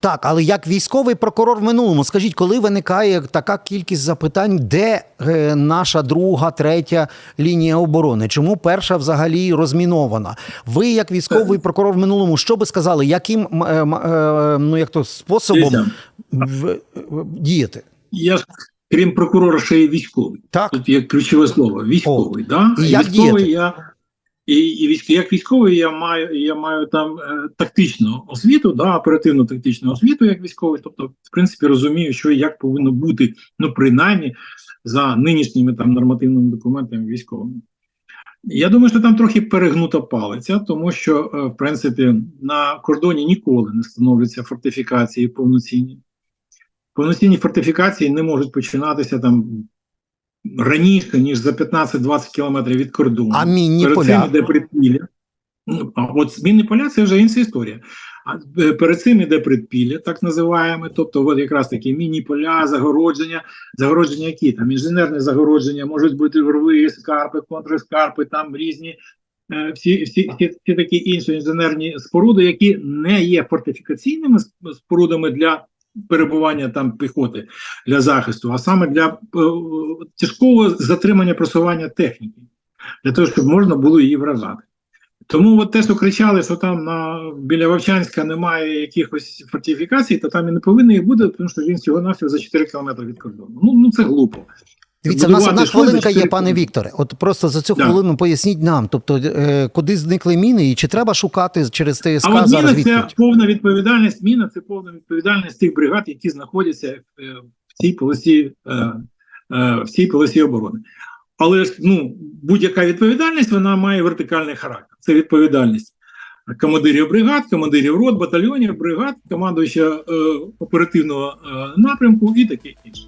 Так, але як військовий прокурор в минулому, скажіть, коли виникає така кількість запитань, де е, наша друга, третя лінія оборони? Чому перша взагалі розмінована? Ви, як військовий прокурор в минулому, що би сказали, яким е, е, ну як то способом в, в- діяти? Я крім прокурора, ще й військовий. Так, Тут є ключове слово військовий. да? І як військовий діяти? я і, і як військовий я маю я маю там е, тактичну освіту, да, оперативну тактичну освіту, як військовий. Тобто, в принципі, розумію, що як повинно бути, ну принаймні за нинішніми там нормативними документами військовими. Я думаю, що там трохи перегнута палиця, тому що, е, в принципі, на кордоні ніколи не встановлюються фортифікації повноцінні. Повноцінні фортифікації не можуть починатися там раніше, ніж за 15-20 кілометрів від кордону. а мінні Перед цим поля? іде предпілля. Ну, А от мінні поля це вже інша історія. А е, перед цим іде предпілля, так називаємо. Тобто, от якраз такі міні поля, загородження, загородження які там інженерне загородження, можуть бути рви, скарпи, контрскарпи, там різні е, всі, всі, всі, всі такі інші інженерні споруди, які не є фортифікаційними спорудами для перебування там піхоти для захисту, а саме для е, тяжкого затримання просування техніки, для того, щоб можна було її вражати. Тому от те, що кричали, що там на біля Вовчанська немає якихось фортифікацій, то там і не повинно їх бути, тому що він всього навсього за 4 кілометри від кордону. Ну, ну це глупо. Дивіться, в нас одна хвилинка є, пане. Вікторе. От просто за цю Да. хвилину поясніть нам. Тобто, е, куди зникли міни, і чи треба шукати через ТСК А от зараз міна це повна відповідальність. Міна це повна відповідальність тих бригад, які знаходяться е, в цій полосі, е, е, в цій полосі оборони. Але ж ну будь-яка відповідальність вона має вертикальний характер. Це відповідальність командирів бригад, командирів рот, батальйонів, бригад, командуюча е, оперативного е, напрямку і таке інше.